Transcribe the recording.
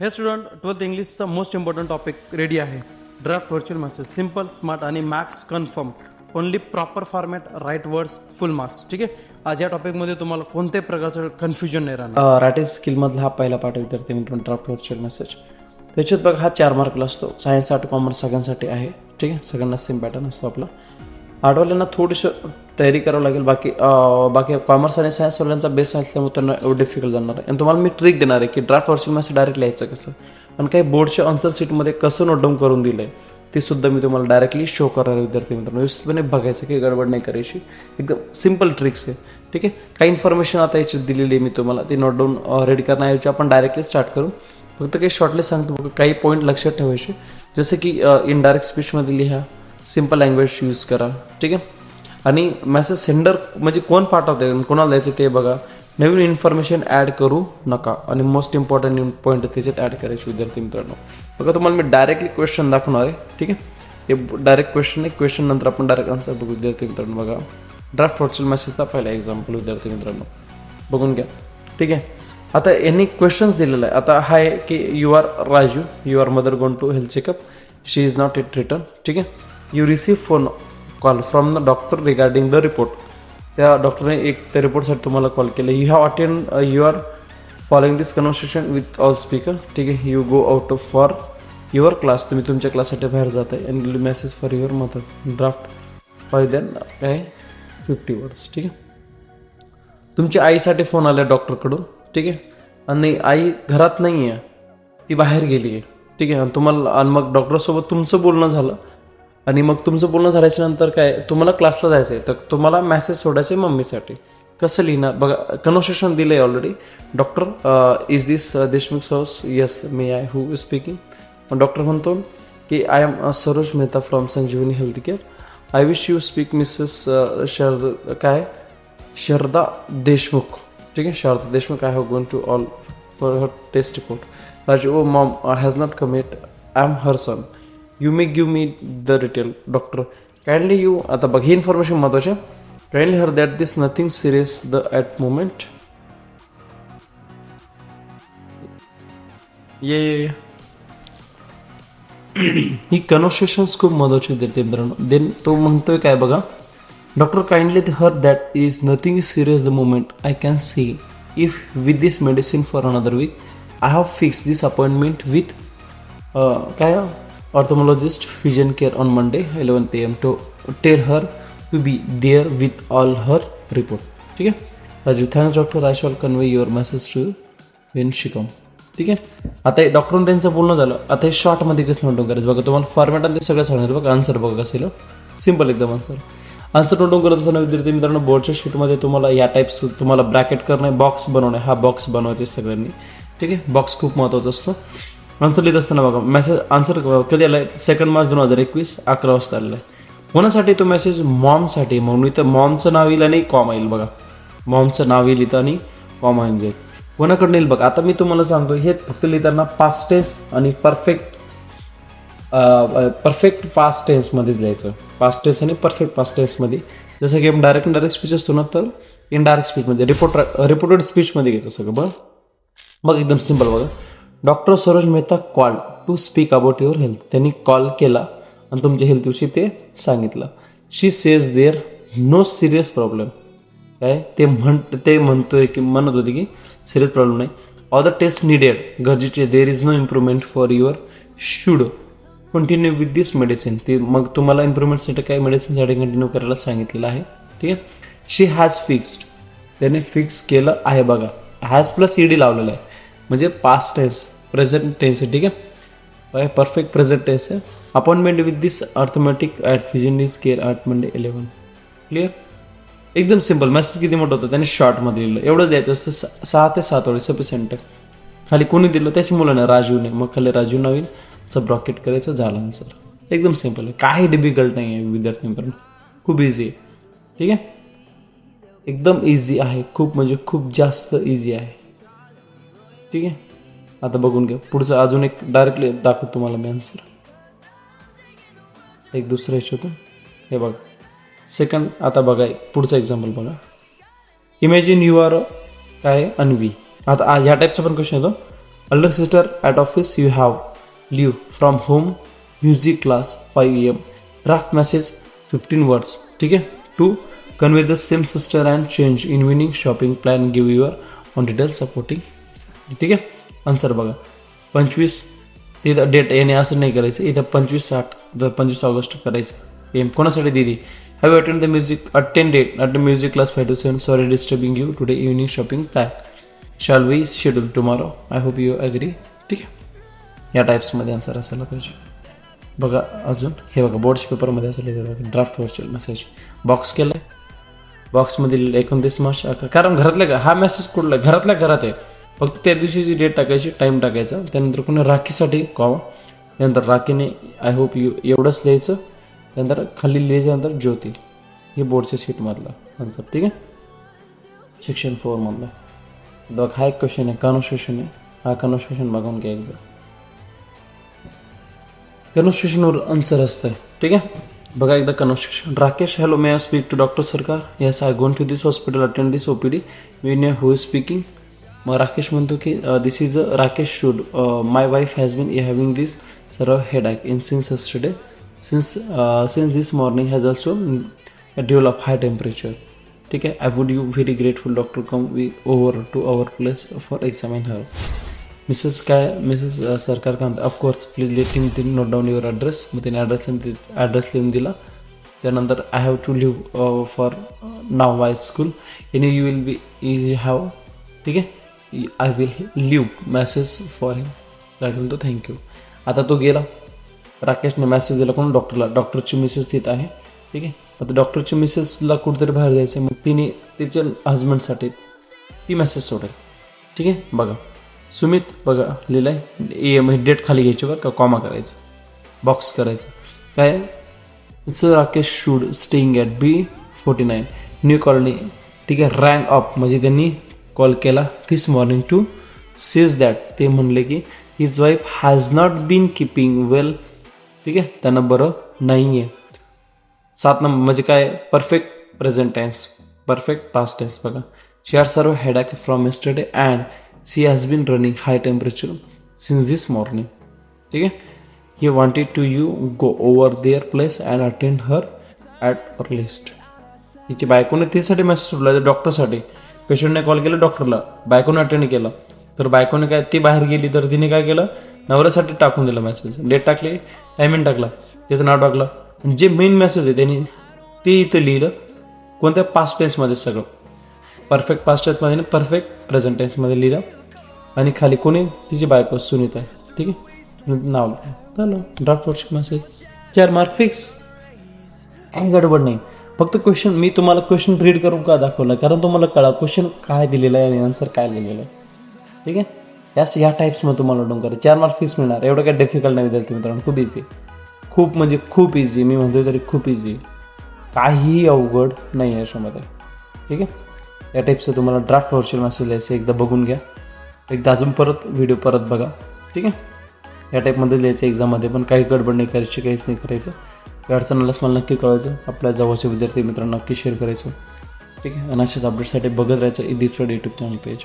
हे student twelfth इंग्लिशचा most important topic ready आहे. Draft virtual message simple smart आणि max confirm only proper format right words full marks ठीक आहे? आज या टॉपिकमध्ये तुम्हाला कोणत्याही प्रकारचं कन्फ्युजन नाही राहणार. रायटिंग स्किलमधला हा पहिला पाठ विद्यार्थी मित्रांनो ड्राफ्ट व्हर्च्युअल मेसेज त्याच्यात बघा हा चार मार्कला असतो. सायन्स आर्ट कॉमर्स सगळ्यांसाठी आहे. ठीक आहे? सगळ्यांना सेम पॅटर्न असतो आपला. आठवल्यांना थोडंसं तयारी करावं लागेल. बाकी बाकी कॉमर्स आणि सायन्सवाल्यांचा बेस असल्यामुळे त्यांना एवढं डिफिकल्ट जाणार आहे आणि तुम्हाला मी ट्रिक देणार आहे की ड्राफ्ट व्हर्च्युअल मेसेज डायरेक्ट लिहायचं कसं? आणि काही बोर्डच्या आन्सर सीटमध्ये कसं नोट डाऊन करून दिलं आहे ते सुद्धा मी तुम्हाला डायरेक्टली शो करणार विद्यार्थी मित्रांनो. व्यवस्थितपणे बघायचं की गडबड नाही करायची. एकदम सिंपल ट्रिक्स आहे. ठीक आहे? काही इन्फॉर्मेशन आता याची दिलेली आहे मी तुम्हाला. ती नोट डाऊन रेडी करण्याऐवजी आपण डायरेक्टली स्टार्ट करू. फक्त काही शॉर्टली सांगतो काही पॉईंट लक्षात ठेवायचे. जसं की इनडायरेक्ट स्पीचमध्ये लिहा. सिंपल लँग्वेज यूज करा. ठीक आहे? आणि मेसेज सेंडर म्हणजे कोण पाठवते कोणाला द्यायचं ते बघा. नवीन इन्फॉर्मेशन ॲड करू नका. आणि मोस्ट इम्पॉर्टंट पॉईंट त्याच्यात ॲड करायचे विद्यार्थी मित्रांनो. बघा तुम्हाला मी डायरेक्टली क्वेश्चन दाखवणार आहे. ठीक आहे? हे डायरेक्ट क्वेश्चन आहे क्वेश्चन नंतर आपण डायरेक्ट आन्सर बघू विद्यार्थी मित्रांनो. बघा. ड्राफ्ट व्हॉट्सअप मेसेजचा पहिला एक्झाम्पल विद्यार्थी मित्रांनो. बघून घ्या. ठीक आहे? आता यांनी क्वेश्चन्स दिलेलं आहे आता हाय की you are Raju you are mother gone to health checkup she is not it return ठीक आहे? You receive phone call from the doctor regarding the report त्या डॉक्टरने एक त्या रिपोर्टसाठी तुम्हाला कॉल. केला you have attend you are following this conversation with all speaker ठीक आहे? You go out of for your class तुम्ही तुमच्या क्लाससाठी बाहेर जात आहे and message for your mother draft for than काय फिफ्टी वर्ड्स ठीक आहे? तुमच्या आईसाठी फोन आला डॉक्टरकडून ठीक आहे? आणि आई घरात नाही आहे ती बाहेर गेली आहे ठीक आहे? आणि तुम्हाला आणि मग डॉक्टरसोबत तुमचं बोलणं झालं. आणि मग तुमचं बोलणं झाल्याच्यानंतर काय तुम्हाला क्लासला जायचं आहे तर तुम्हाला मॅसेज सोडायचं आहे मम्मीसाठी. कसं लिहिणार? बघा कन्व्हर्सेशन दिलं आहे already doctor is this Deshmukh sauce yes may I who is speaking doctor म्हणतो की I am Saroj Mehta from Sanjivani health care I wish you speak Mrs Sharad काय? शारदा देशमुख ठीक आहे? Sharada Deshmukh I have gone to all for her test report Raj oh mom has not come it I am her son you may give me the detail doctor kindly you आता बघ ही information महत्वाची kindly her that this nothing serious the at moment ये ही conversations खूप महत्वाची देते मित्रांनो. Then तो म्हणतोय काय बघा? Doctor kindly her that is nothing is serious the moment I can see if with this medicine for another week I have fix this appointment with काय? Ophthalmologist vision care on Monday eleven p m to tell her to be there with all her report ठीक आहे Raju thanks doctor I shall convey your message to Wien शिकम ठीक आहे आता हे डॉक्टरून त्यांचं बोलणं झालं. आता हे शॉर्टमध्ये कसं नोट करायचं? बघा तुम्हाला फॉर्मॅट आणि ते सगळं सांगणार बघा आन्सर बघा कसं सिंपल एकदम आन्सर आन्सर नोट करत असताना विद्यार्थी मित्रांनो बोर्डच्या शीटमध्ये तुम्हाला या टाईप्स तुम्हाला ब्रॅकेट करणे बॉक्स बनवणे हा बॉक्स बनवायचे सगळ्यांनी. ठीक आहे? बॉक्स खूप महत्त्वाचा असतो. आन्सर लिहित असताना बघा मेसेज आन्सर कधी आला आहे सेकंड मार्च दोन हजार एकवीस अकरा वाजता आलेला आहे. कोणासाठी तो मेसेज मॉमसाठी. म्हणून इथं मॉमचं नाव येईल आणि कॉम येईल बघा. मॉमचं नाव येईल इथं आणि कॉम येईल जाईल. कोणाकडनं येईल बघा? आता मी तुम्हाला सांगतो हे फक्त लिहिताना पास्ट टेन्स आणि परफेक्ट परफेक्ट फास्ट टेन्समध्येच लिहायचं. पास्ट टेन्स आणि परफेक्ट पास्ट टेन्समध्ये जसं की आपण डायरेक्ट डायरेक्ट स्पीच असतो ना तर इनडायरेक्ट स्पीचमध्ये रिपोर्ट रिपोर्टेड स्पीचमध्ये घेतो सगळं बघ बघ एकदम सिंपल बघा. Doctor Saroj Mehta call to speak about your health त्यांनी कॉल केला आणि तुमच्या हेल्थविषयी ते सांगितलं. She says there no serious problem काय? ते म्हण ते म्हणतोय की म्हणत होते की सिरियस प्रॉब्लेम नाही. ऑल द टेस्ट निडेड गरजेचे there is no improvement for your should continue with this medicine ते मग तुम्हाला इम्प्रूव्हमेंटसाठी काय मेडिसिनसाठी कंटिन्यू करायला सांगितलेलं आहे. ठीक आहे? शी हॅज फिक्स्ड त्याने फिक्स केलं आहे बघा. हॅज प्लस ई डी लावलेलं आहे. म्हणजे पास्ट टेस्ट प्रेझेंट टेन्स आहे ठीक आहे? परफेक्ट प्रेझेंट टेन्स आहे appointment with this arithmetic at vision is care at Monday eleven clear एकदम सिंपल मेसेज किती मोठा होतं? त्याने शॉर्टमध्ये लिहिलं. एवढंच द्यायचं असतं स- सहा ते सात वेळी सफिशियंट खाली कोणी दिलं? त्याची मुलांना राजूने. मग खाली राजू नवीन. असं ब्रॉकेट करायचं झालं आन्सर एकदम सिंपल आहे काही डिफिकल्ट नाही आहे विद्यार्थी मित्रांनो खूप इझी आहे. ठीक आहे? एकदम इझी आहे. खूप म्हणजे खूप जास्त इझी आहे. ठीक आहे? आता बघून घ्या. पुढचं अजून एक डायरेक्टली दाखवतो तुम्हाला मी आन्सर एक दुसरं होतं. हे बघा. सेकंड आता बघा पुढचं एक्झाम्पल बघा. इमॅजिन यू आर काय अन्वी आता ह्या टाईपचा पण क्वेश्चन येतो. Elder sister at office you have leave from home music class 5 am draft message 15 words. ठीक आहे? To convey the same sister and change in evening shopping plan give your on detail supporting ठीक आहे? Answer बघा. पंचवीस तिथं date येणे असं नाही करायचं. इथं पंचवीस साठ द पंचवीस ऑगस्ट करायचं. एम कोणासाठी दिली? Have attend the music attend date at the music class five two seven sorry disturbing you today evening shopping plan shall we schedule tomorrow I hope you agree ठीक आहे. या टाईप्समध्ये answer असायला पाहिजे. बघा अजून. हे बघा बोर्ड्स पेपरमध्ये असं लिहिलं बघा. ड्राफ्ट व्हर्च्युअल मेसेज बॉक्स केलं आहे बॉक्समध्ये लिहिलं एकोणतीस मार्च कारण घरातल्या हा मेसेज कुठला? घरातल्या घरात आहे. फक्त त्या दिवशीची डेट टाकायची टाईम टाकायचा त्यानंतर कुणी राखीसाठी कॉमा. त्यानंतर राखीने आय होप यू एवढंच लिहायचं. त्यानंतर खाली लिहायच्यानंतर ज्योती. हे बोर्डच्या शीटमधला आन्सर ठीक आहे? सेक्शन फोरमधला बघ हा एक क्वेश्चन आहे. कॉन्स्टिट्युशन आहे. हा कॉन्स्टिट्युशन बघून घ्या एकदा. कॉन्स्टिट्युशनवर आन्सर असतं ठीक आहे? बघा एकदा conversation Rakesh hello may I speak to doctor Sarkar yes I gone to this hospital attend this O P D we know who is speaking मग राकेश म्हणतो की this is a Rakesh should my wife has been having this severe headache in since yesterday since since this morning has also develop high temperature ठीक आहे? I would you very grateful doctor come we over to our place for examine her Mrs काय Mrs Sarkar Kant of course please let him to note down your address मग त्याने address address लिहून दिला. त्यानंतर I have to leave for now why school any you will be you have ठीक आहे? I will leave message for him right म्हणतो thank you आता तो गेला. राकेशने मेसेज दिला. कोण? डॉक्टरला डॉक्टरची मिसेस तिथं आहे. ठीक आहे? आता डॉक्टरची मिसेसला कुठेतरी बाहेर जायचं मग तिने तिच्या हजबंडसाठी ती मेसेज सोडेल. ठीक आहे? बघा. सुमित बघा लिहिलं आहे ए एम डेट खाली घ्यायची बरं का? कॉमा करायचं. बॉक्स करायचं. काय? Sir Rakesh should staying at B forty nine new colony ठीक आहे? रँक अप म्हणजे त्यांनी कॉल केला this morning to says that ते म्हणले की his wife has not been keeping well ठीक आहे? त्यांना बरं नाही आहे सात नंबर म्हणजे काय? Perfect present tense perfect past tense बघा. She are severe headache from yesterday and she has been running high temperature since this morning ठीक आहे? He wanted to you go over there place and attend her at earliest तिची बायकोने त्यासाठी message सोडला डॉक्टरसाठी पेशंटने call केला डॉक्टरला बायकोने attend केला. तर बायकोने काय ती बाहेर गेली तर तिने काय केलं नवऱ्यासाठी टाकून दिलं मेसेज डेट टाकली टायमिंग टाकला त्याचं नाव टाकलं. आणि जे मेन मेसेज आहे त्यांनी ते इथं लिहिलं कोणत्या पास्ट टेन्समध्ये सगळं. परफेक्ट पास्ट टेन्समध्ये नाही परफेक्ट प्रेझेंट टेन्समध्ये लिहिलं. आणि खाली कोणी तिची बायको सुनीता आहे. ठीक आहे? नाव. झालं. ड्राफ्ट वर्ष मेसेज चार मार्क फिक्स काही गडबड नाही. फक्त क्वेश्चन मी तुम्हाला क्वेश्चन रीड करून का दाखवलं? कारण तुम्हाला कळा क्वेश्चन काय दिलेलं आहे आणि आन्सर काय लिहिलेलं आहे. ठीक आहे? यास या टाईप्समध्ये तुम्हाला डोंग करा चार मार्क फीस मिळणार. एवढं काय डिफिकल्ट नाही विद्यार्थी मित्रांनो. खूप इझी खूप म्हणजे खूप इझी मी म्हणतोय तरी खूप इझी काहीही अवघड नाही आहे याच्यामध्ये. ठीक आहे? या टाईपचं तुम्हाला ड्राफ्ट व्हर्च्युअल मेसेज लिहायचं एकदा बघून घ्या. एकदा अजून परत व्हिडिओ परत बघा. ठीक आहे? या टाईपमध्ये लिहायचं एक्झाममध्ये पण काही गडबड नाही करायची काहीच नाही करायचं. काही अडचण आल्यास मला नक्की कळायचं. आपल्या जवळचे विद्यार्थी मित्रांना नक्की शेअर करायचं. ठीक आहे? आणि अशाच अपडेटसाठी बघत राहायचं इदिट यूट्यूब चॅनल पेज